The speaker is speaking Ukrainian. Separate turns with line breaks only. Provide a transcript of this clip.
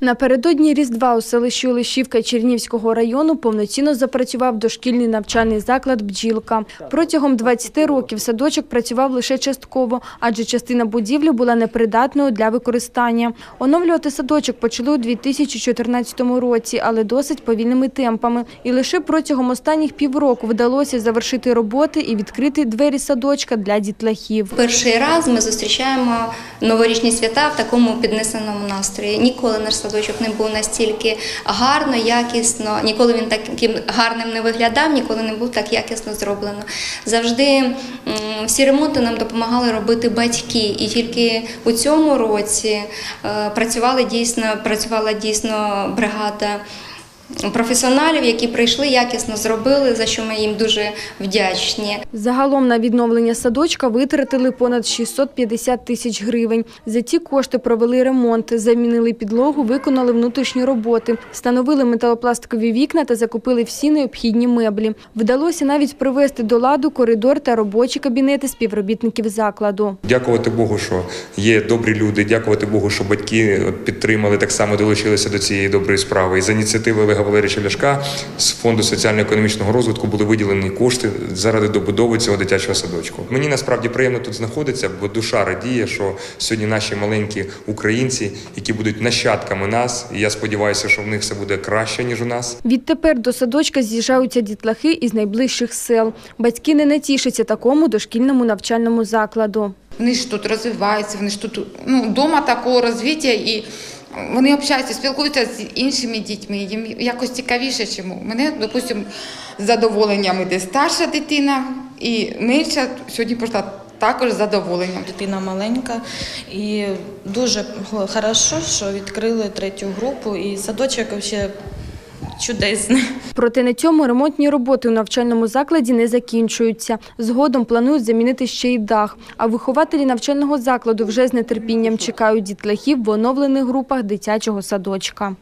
Напередодні Різдва у селищі Олешівка Чернівського району повноцінно запрацював дошкільний навчальний заклад «Бджілка». Протягом 20 років садочок працював лише частково, адже частина будівлі була непридатною для використання. Оновлювати садочок почали у 2014 році, але досить повільними темпами. І лише протягом останніх півроку вдалося завершити роботи і відкрити двері садочка для дітлахів.
Перший раз ми зустрічаємо новорічні свята в такому піднесеному настрої. Ніколи наш садочок не був настільки гарно, якісно, ніколи він таким гарним не виглядав, ніколи не був так якісно зроблено. Завжди всі ремонти нам допомагали робити батьки, і тільки у цьому році е, працювали дійсно, працювала дійсно бригада. Професіоналів, які прийшли, якісно зробили, за що ми їм дуже вдячні.
Загалом на відновлення садочка витратили понад 650 тисяч гривень. За ці кошти провели ремонт, замінили підлогу, виконали внутрішні роботи, встановили металопластикові вікна та закупили всі необхідні меблі. Вдалося навіть привести до ладу коридор та робочі кабінети співробітників закладу.
Дякувати Богу, що є добрі люди. Дякувати Богу, що батьки підтримали так само долучилися до цієї доброї справи. І за ініціативи Олега Валерійовича Ляшка з фонду соціально-економічного розвитку були виділені кошти заради добудови цього дитячого садочку. Мені насправді приємно тут знаходитися, бо душа радіє, що сьогодні наші маленькі українці, які будуть нащадками нас, і я сподіваюся, що в них все буде краще ніж у нас.
Відтепер до садочка з'їжджаються дітлахи із найближчих сел. Батьки не натішаться такому дошкільному навчальному закладу.
Вони ж тут розвиваються, вони ж тут ну, вдома такого розвиття і вони общаються, спілкуються з іншими дітьми. Їм якось цікавіше, чому. Мене, допустимо, з задоволенням іде старша дитина і менша сьогодні пройшла також з задоволенням.
Дитина маленька і дуже хорошо, що відкрили третю групу і садочок взагалі чудесний.
Проте на цьому ремонтні роботи у навчальному закладі не закінчуються. Згодом планують замінити ще й дах. А вихователі навчального закладу вже з нетерпінням чекають дітлахів в оновлених групах дитячого садочка.